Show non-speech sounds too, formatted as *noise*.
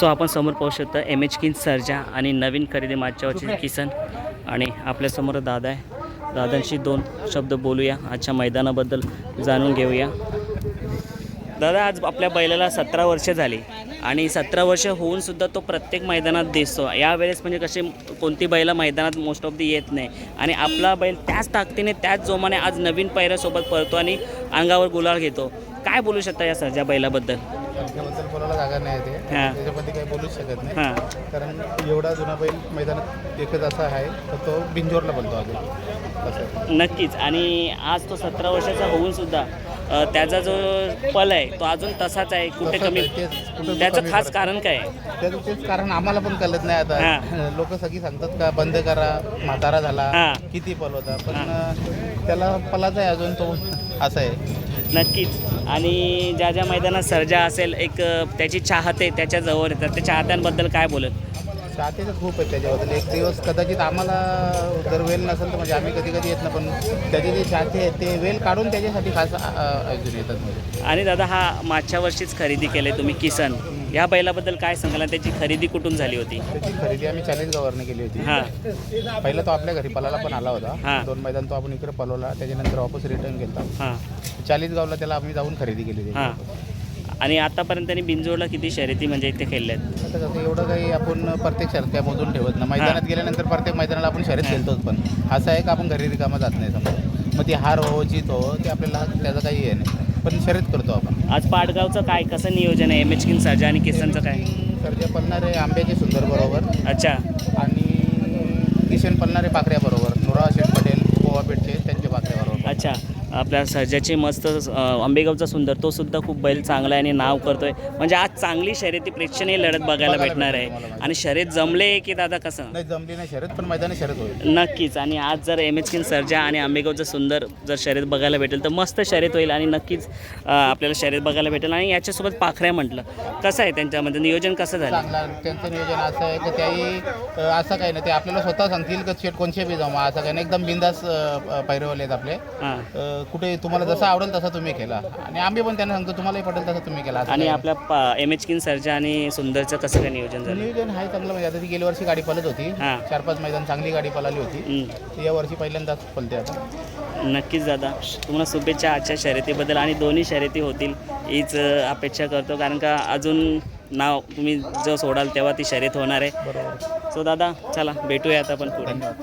So आपण समोर पाहू शकता एम एच किन सर्जा आणि नवीन खरेदी मागच्या वर्षी किसन आणि आपल्यासमोर दादा आहे. दादांशी दोन शब्द बोलूया. आजच्या मैदानाबद्दल जाणून घेऊया. दादा आज आपल्या बैलाला सतरा वर्ष झाली आणि सतरा वर्ष होऊन सुद्धा तो प्रत्येक मैदानात दिसतो. यावेळेस म्हणजे कसे कोणती बैला मैदानात मोस्ट ऑफ दी येत नाही. आणि आपला बैल त्याच ताकदीने त्याच जोमाने आज नवीन पैऱ्यासोबत पळतो आणि अंगावर गुलाल घेतो. काय बोलू शकता या सर्जा बैलाबद्दल? त्याबद्दल बोलायला जागा नाही आहे ते. हां. त्याच्यामध्ये काही बोलूच शकत नाही. हां. कारण एवढा जुना बैल मैदानात एकच असा आहे तर तो बिंजोरला बनतो अजून असं नक्कीच. आणि आज तो सतरा वर्षाचा होऊन सुद्धा अ, त्याचा जो पल आहे तो अजून तसाच आहे. कुठे तसाच कमी आहे, तेच कुठं त्याचं कमी खास पडत. कारण काय? आहे त्याचं तेच कारण आम्हाला पण कळत नाही आता. *laughs* लोक सगळी सांगतात का बंद करा म्हातारा झाला हां. किती पल होता. पण त्याला पलाच आहे अजून तो. असं आहे. नक्कीच. आणि ज्या ज्या मैदानात सर्जा असेल एक त्याची चाहते त्याच्याजवळ येतात. त्या चाहत्यांबद्दल काय बोलत? चाहते तर खूप आहेत त्याच्याबद्दल. एक दिवस कदाचित आम्हाला जर वेल नसेल तर म्हणजे आम्ही कधी कधी येत ना पण त्याचे जे चाहते आहेत ते वेल काढून त्याच्यासाठी खास अ, अजून येतात. म्हणजे आणि दादा हा मागच्या वर्षीच खरेदी केले तुम्ही किसन. या बैलाबद्दल काय सांगाल आणि त्याची खरेदी कुठून झाली होती? त्याची खरेदी आम्ही चाळीसगावरनं केली होती. हां. पहिला तो आपल्या घरी पलाला पण आला हा. होता दोन मैदान तो आपण इकडे पलवला त्याच्यानंतर वापस रिटर्न केला हां. चाळीसगावला त्याला आम्ही जाऊन खरेदी केली होती हां. आणि आतापर्यंत त्यांनी बिंजोडला किती शर्यती म्हणजे इथे खेळल्या आहेत आता कसं एवढं काही आपण प्रत्येक शर्यत काय मोजून ठेवत ना मैदानात गेल्यानंतर प्रत्येक मैदानाला आपण शर्यत खेळतोच पण. असं आहे का आपण घरी रिकामा जात नाही समजा? मग ती हार हो जीत हो ते आपल्याला त्याचं काही हे नाही. शर्यत करतो आपण. आज पाडगावचं काय कसं नियोजन आहे? एम एच किन सर्जा आणि किसनचं काय? सर्जा पलणारे आंब्याचे सुंदर बरोबर. अच्छा. आणि किशन पलणारे पाखऱ्या बरोबर. नुरा शेठ पटेल पोवापेठचे त्यांचे पाखऱ्या बरोबर. अच्छा. आपल्या सर्जाची मस्त आंबेगावचा सुंदर तो सुद्धा खूप बैल चांगला आहे आणि नाव करतोय. म्हणजे आज चांगली शर्यती प्रेक्षणीय लढत बघायला भेटणार आहे. आणि शर्यत जमले की दादा कसं? नाही जमली नाही शर्यत पण मैदानी शर्यत होईल. नक्कीच. आणि आज जर एम एच किन सर्जा आणि आंबेगावचं सुंदर जर शर्यत बघायला भेटेल तर मस्त शर्यत होईल आणि नक्कीच आपल्याला शर्यत बघायला भेटेल. आणि याच्यासोबत पाखऱ्या म्हटलं कसं आहे त्यांच्यामध्ये? नियोजन कसं झालं? त्यांचं नियोजन असं आहे की त्याही असं काही नाही. ते आपल्याला स्वतः सांगतील की शेट कोणचे बी जाऊ असं काही नाही. एकदम बिंदास पैरवले आहेत आपले. हां. कुठे तुम्हाला जसं आवडेल तसं तुम्ही केला. आणि आम्ही पण त्यांना सांगतो तुम्हालाही पटेल तसं तुम्ही केला. असं आणि काही आपल्या एम एच किन सर्जा आणि सुंदरचं कसं काय नियोजन नाही. झालं? नियोजन आहे चांगलं. म्हणजे आता ती गेल्या वर्षी गाडी पळत होती. हां. चार पाच मैदान चांगली गाडी पळाली होती. ती या वर्षी पहिल्यांदाच पळते आता. नक्कीच दादा. तुम्हाला शुभेच्छा आजच्या शर्यतीबद्दल आणि दोन्ही शर्यती होतील हीच अ, अपेक्षा करतो. कारण का अजून नाव तुम्ही जो सोडाल तेव्हा ती शर्यत होणार आहे. बरोबर. सो दादा चला भेटूया आता आपण पुढे. धन्यवाद.